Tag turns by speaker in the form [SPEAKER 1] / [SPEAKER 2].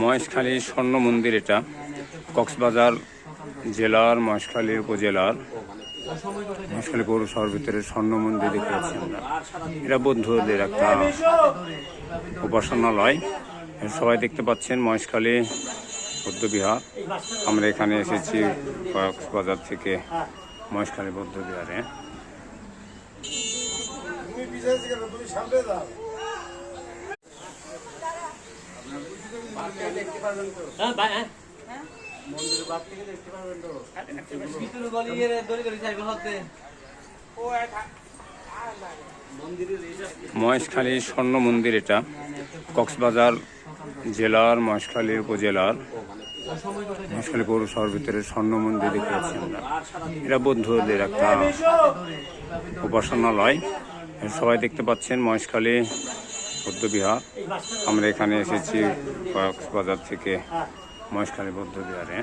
[SPEAKER 1] মহেশখালী স্বর্ণ মন্দির এটা, কক্সবাজার জেলার মহেশখালী উপজেলার। মহেশখালী পৌরসভার ভিতরে স্বর্ণ মন্দির দেখতে পাচ্ছি আমরা। এটা বৌদ্ধদের একটা উপাসনালয়। সবাই দেখতে পাচ্ছেন মহেশখালী বৌদ্ধবিহার। আমরা এখানে এসেছি কক্সবাজার থেকে মহেশখালী বৌদ্ধবিহারে। মহেশখালী স্বর্ণ মন্দির এটা। কক্সবাজার জেলার মহেশখালী উপজেলার মহেশখালী পৌরসভার ভিতরে স্বর্ণ মন্দির দেখতে পাচ্ছি আমরা। এটা বৌদ্ধদের একটা উপাসনালয়। সবাই দেখতে পাচ্ছেন মহেশখালী বৌদ্ধবিহার। আমরা এখানে এসেছি কক্সবাজার থেকে মহেশখালী বৌদ্ধবিহারে।